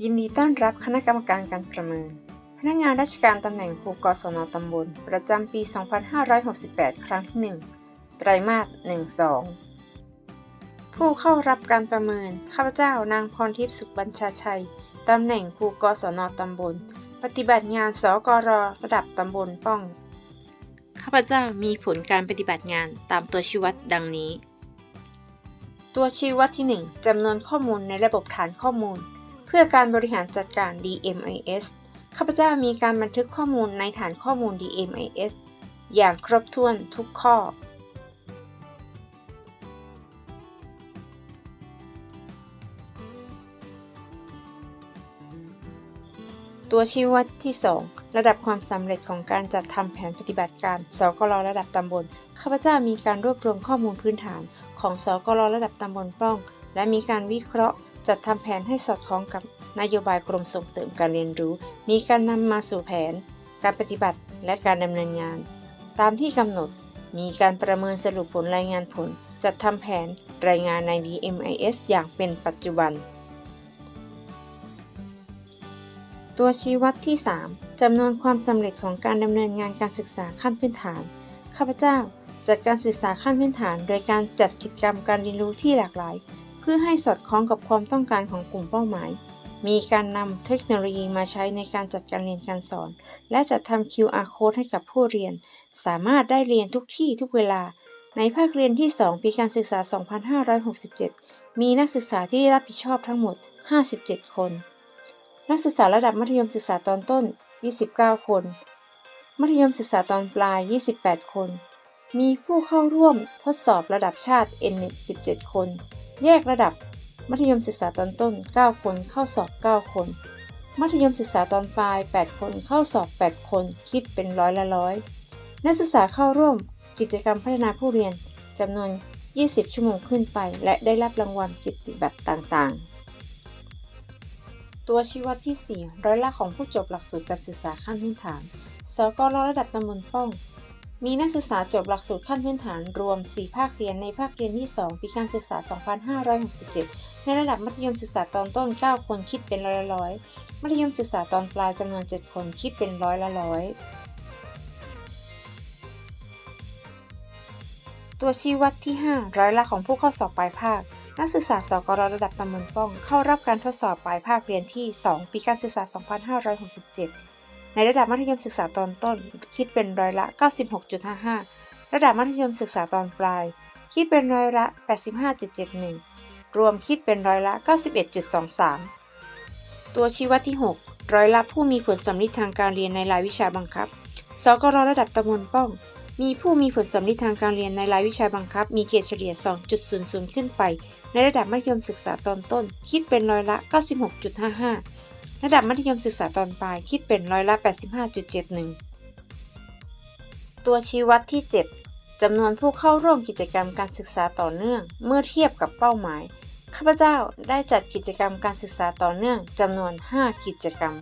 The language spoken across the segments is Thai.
ยินดีต้อนรับคณะกรรมการการประเมิน พนักงานราชการตำแหน่งครูกศนตำบล ประจำปี 2568 ครั้งที่ 1 ไตรมาส 12 ผู้เข้ารับการประเมิน ข้าพเจ้านางพรทิพย์สุขบัญชาชัย ตำแหน่งครูกศนตำบล ปฏิบัติงานสกรระดับตำบลป้อง ข้าพเจ้ามีผลการปฏิบัติงานตามตัวชี้วัดดังนี้ ตัวชี้วัดที่ 1จำนวนข้อมูลในระบบฐานข้อมูล พื่อการบริหารจัดการ DMIS ข้าพเจ้ามีการบันทึกข้อมูลในฐานข้อมูล DMIS อย่างครบถ้วนทุกข้อ ตัวชี้วัดที่ 2 ระดับความสำเร็จของการจัดทำแผนปฏิบัติการ สกลระดับตำบล ข้าพเจ้ามีการรวบรวมข้อมูลพื้นฐานของสกลระดับตำบลป้อง และมีการวิเคราะห์ จัดทำแผนให้สอดคล้องกับนโยบายกรมส่งเสริมการเรียนรู้ มีการนำมาสู่แผน การปฏิบัติและการดำเนินงาน ตามที่กำหนด มีการประเมินสรุปผลรายงานผล จัดทำแผนรายงานใน DMIS อย่างเป็นปัจจุบัน ตัวชี้วัดที่ 3จำนวนความสำเร็จของการดำเนินงานการศึกษาขั้นพื้นฐาน ข้าพเจ้าจัดการศึกษาขั้นพื้นฐาน โดยการจัดกิจกรรมการเรียนรู้ที่หลากหลาย เพื่อให้สอดคล้องกับความต้องการของกลุ่มเป้าหมาย มีการนำเทคโนโลยีมาใช้ในการจัดการเรียนการสอน และจัดทำ QR code ให้กับผู้เรียน สามารถได้เรียนทุกที่ทุกเวลา ในภาคเรียนที่ 2 ปีการศึกษา 2567 มีนักศึกษาที่รับผิดชอบทั้งหมด 57 คน นักศึกษาระดับมัธยมศึกษาตอนต้น 29 คน มัธยมศึกษาตอนปลาย 28 คน มีผู้เข้าร่วมทดสอบระดับชาติ N-NET 17 คน แยกระดับ มัธยมศึกษาตอนต้น 9 คนเข้าสอบ 9 คน มัธยมศึกษาตอนปลาย 8 คนเข้าสอบ 8 คน คิดเป็นร้อยละร้อย นักศึกษาเข้าร่วมกิจกรรมพัฒนาผู้เรียนจำนวน 20 ชั่วโมงขึ้นไป และได้รับรางวัลกิตติบัตรต่างๆ ตัวชี้วัดที่ 4 ร้อยละของผู้จบหลักสูตรการศึกษาขั้นพื้นฐาน สกลระดับตำบลป้อง มีนักศึกษาจบหลักสูตรขั้นพื้นฐานรวม 4 ภาคเรียนในภาคเรียนที่ 2 ปีการศึกษา 2567 ในระดับมัธยมศึกษาตอนต้น 9 คนคิดเป็นร้อยละร้อย มัธยมศึกษาตอนปลายจำนวน 7 คนคิดเป็นร้อยละร้อย ตัวชี้วัดที่ 5 ร้อยละของผู้เข้าสอบปลายภาค นักศึกษาสกรระดับตำบลป้อง เข้ารับการทดสอบปลายภาคเรียนที่ 2 ปีการศึกษา 2567 ในระดับมัธยมศึกษาตอนต้น คิดเป็นร้อยละ 96.55 ระดับมัธยมศึกษาตอนปลาย คิดเป็นร้อยละ 85.71 รวมคิดเป็นร้อยละ 91.23 ตัวชี้วัดที่ 6 ร้อยละผู้มีผลสำลิดทางการเรียนในรายวิชาบังคับ สกรระดับตำบลป้อง มีผู้มีผลสำลิดทางการเรียนในรายวิชาบังคับ มีเกรดเฉลี่ย 2.00 ขึ้นไป ในระดับมัธยมศึกษาตอนต้น คิดเป็นร้อยละ 96.55 ระดับมัธยมศึกษาตอนปลายคิดเป็นร้อยละ 85.71 ตัวชี้วัดที่ 7จำนวนผู้เข้าร่วมกิจกรรมการศึกษาต่อเนื่อง เมื่อเทียบกับเป้าหมาย ข้าพเจ้าได้จัดกิจกรรมการศึกษาต่อเนื่องจำนวน 5 กิจกรรม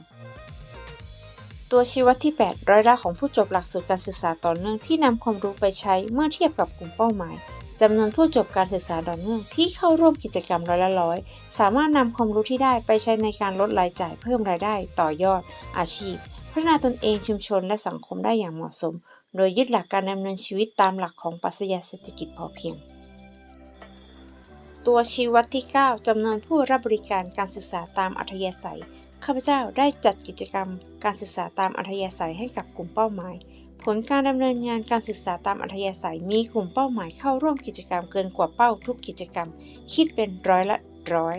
ตัวชี้วัดที่ 8 ร้อยละของผู้จบหลักสูตรการศึกษาต่อเนื่องที่นำความรู้ไปใช้เมื่อเทียบกับกลุ่มเป้าหมาย จำนวนผู้จบการศึกษาต่อเนื่องที่เข้าร่วมกิจกรรมร้อยละร้อย สามารถนำความรู้ที่ได้ไปใช้ในการลดรายจ่ายเพิ่มรายได้ต่อยอด อาชีพ พัฒนาตนเองชุมชนและสังคมได้อย่างเหมาะสม โดยยึดหลักการดำเนินชีวิตตามหลักของปรัชญาเศรษฐกิจพอเพียง ตัวชี้วัดที่ 9 จำนวนผู้รับบริการการศึกษาตามอัธยาศัยข้าพเจ้าได้จัดกิจกรรมการศึกษาตามอัธยาศัยให้กับกลุ่มเป้าหมาย ผลการดำเนินงานการศึกษาตามอัธยาศัยมีกลุ่มเป้าหมายเข้าร่วมกิจกรรมเกินกว่าเป้าทุกกิจกรรม คิดเป็นร้อยละร้อย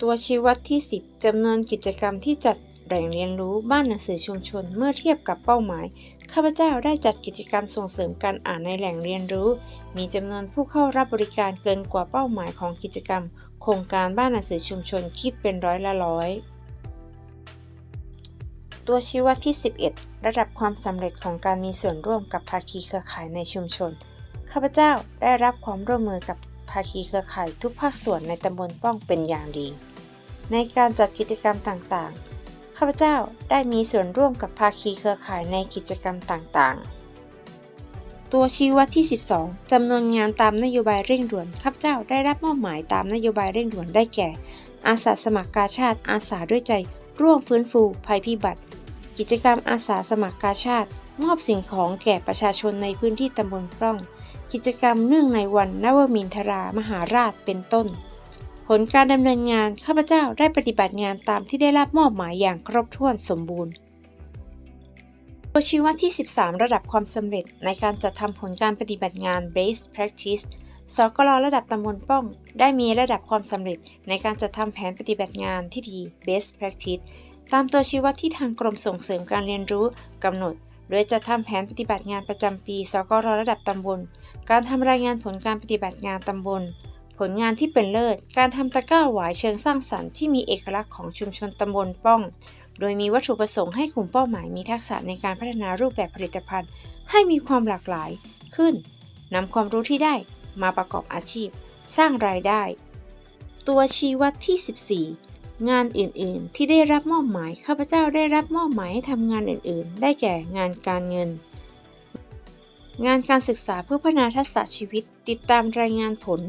ตัวชี้วัดที่ 10จำนวนกิจกรรมที่จัดแหล่งเรียนรู้บ้านหนังสือชุมชนเมื่อเทียบกับเป้าหมาย ข้าพเจ้าได้จัดกิจกรรมส่งเสริมการอ่านในแหล่งเรียนรู้ มีจำนวนผู้เข้ารับบริการเกินกว่าเป้าหมายของกิจกรรม โครงการบ้านหนังสือชุมชนคิดเป็นร้อยละร้อย ตัวชี้วัดที่ 11 ระดับความสำเร็จของการมีส่วนร่วมกับภาคีเครือข่ายในชุมชน ข้าพเจ้าได้รับความร่วมมือกับภาคีเครือข่ายทุกภาคส่วนในตำบลป้องเป็นอย่างดี ในการจัดกิจกรรมต่างๆ ข้าพเจ้าได้มีส่วนร่วมกับภาคีเครือข่ายในกิจกรรมต่างๆตัวชี้วัดที่ 12 จำนวนงานตามนโยบายเร่งด่วน ข้าพเจ้าได้รับมอบหมายตามนโยบายเร่งด่วนได้แก่ อาสาสมัครกาชาติอาสาด้วยใจ ร่วมฟื้นฟู ภัยพิบัติ กิจกรรมอาสาสมัครกาชาติ มอบสิ่งของแก่ประชาชนในพื้นที่ตำบลปล้อง กิจกรรมเนื่องในวันนวมินทรามหาราชเป็นต้น ผลการดำเนินงานข้าพเจ้าได้ปฏิบัติงานตามที่ได้รับมอบหมายอย่างครบถ้วนสมบูรณ์ตัวชี้วัดที่ 13 ระดับความสำเร็จในการจัดทำผลการปฏิบัติงาน Base Practice สกลระดับตำบลป้อง ได้มีระดับความสำเร็จในการจัดทำแผนปฏิบัติงานที่ดี Best Practice ตามตัวชี้วัดที่ทางกรมส่งเสริมการเรียนรู้กำหนด โดยจะทำแผนปฏิบัติงานประจำปีสกลระดับตำบล การทำรายงานผลการปฏิบัติงานตำบล ผลงานที่เป็นเลิศ การทำตะกร้าหวายเชิงสร้างสรรค์ที่มีเอกลักษณ์ของชุมชนตำบลป้อง โดยมีวัตถุประสงค์ให้กลุ่มเป้าหมายมีทักษะในการพัฒนารูปแบบผลิตภัณฑ์ ให้มีความหลากหลายขึ้นนำความรู้ที่ได้มาประกอบอาชีพ สร้างรายได้ ตัวชี้วัดที่ 14 งานอื่นๆ ที่ได้รับมอบหมายข้าพเจ้าได้รับมอบหมายให้ทำงานอื่นๆ ได้แก่งานการเงิน งานการศึกษาเพื่อพัฒนาทักษะชีวิตติดตามรายงานผล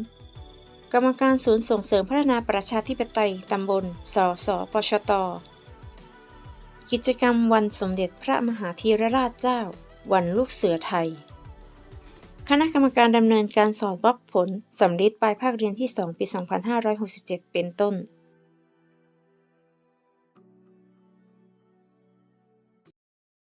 กรรมการศูนย์ส่งเสริมพัฒนาประชาธิปไตยตำบล สสปชต กิจกรรมวันสมเด็จพระมหาธีรราชเจ้า วันลูกเสือไทย คณะกรรมการดำเนินการสอบวัดผลสำลิดปลายภาคเรียนที่ 2 ปี 2567 เป็นต้น